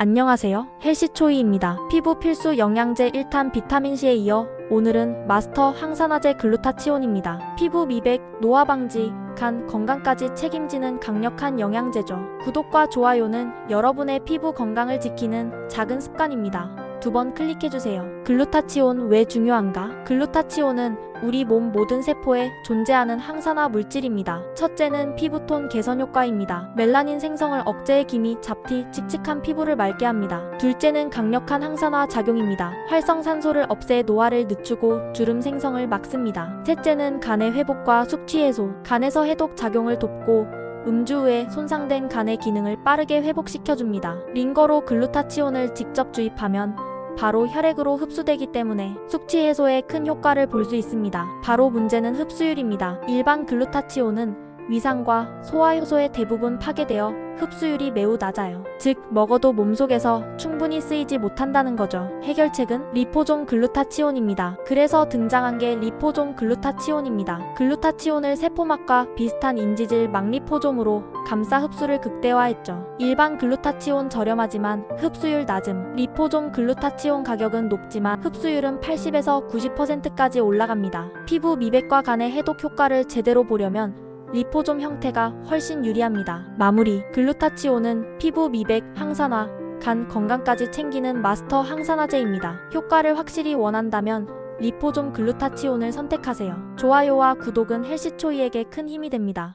안녕하세요. 헬시초이입니다. 피부 필수 영양제 1탄 비타민C에 이어 오늘은 마스터 항산화제 글루타치온입니다. 피부 미백, 노화 방지, 간 건강까지 책임지는 강력한 영양제죠. 구독과 좋아요는 여러분의 피부 건강을 지키는 작은 습관입니다. 두 번 클릭해주세요. 글루타치온 왜 중요한가? 글루타치온은 우리 몸 모든 세포에 존재하는 항산화 물질입니다. 첫째는 피부톤 개선 효과입니다. 멜라닌 생성을 억제해 기미, 잡티, 칙칙한 피부를 맑게 합니다. 둘째는 강력한 항산화 작용입니다. 활성산소를 없애 노화를 늦추고 주름 생성을 막습니다. 셋째는 간의 회복과 숙취 해소, 간에서 해독 작용을 돕고 음주 후에 손상된 간의 기능을 빠르게 회복시켜줍니다. 링거로 글루타치온을 직접 주입하면 바로 혈액으로 흡수되기 때문에 숙취 해소에 큰 효과를 볼 수 있습니다. 바로 문제는 흡수율입니다. 일반 글루타치온은 위상과 소화 효소의 대부분 파괴되어 흡수율이 매우 낮아요. 즉, 먹어도 몸속에서 충분히 쓰이지 못한다는 거죠. 해결책은 리포존 글루타치온입니다. 그래서 등장한 게 리포존 글루타치온입니다. 글루타치온을 세포막과 비슷한 인지질 막리포솜으로 감싸 흡수를 극대화했죠. 일반 글루타치온 저렴하지만 흡수율 낮음. 리포존 글루타치온 가격은 높지만 흡수율은 80에서 90%까지 올라갑니다. 피부 미백과 간의 해독 효과를 제대로 보려면 리포솜 형태가 훨씬 유리합니다. 마무리. 글루타치온은 피부 미백, 항산화, 간 건강까지 챙기는 마스터 항산화제입니다. 효과를 확실히 원한다면 리포솜 글루타치온을 선택하세요. 좋아요와 구독은 헬시초이에게 큰 힘이 됩니다.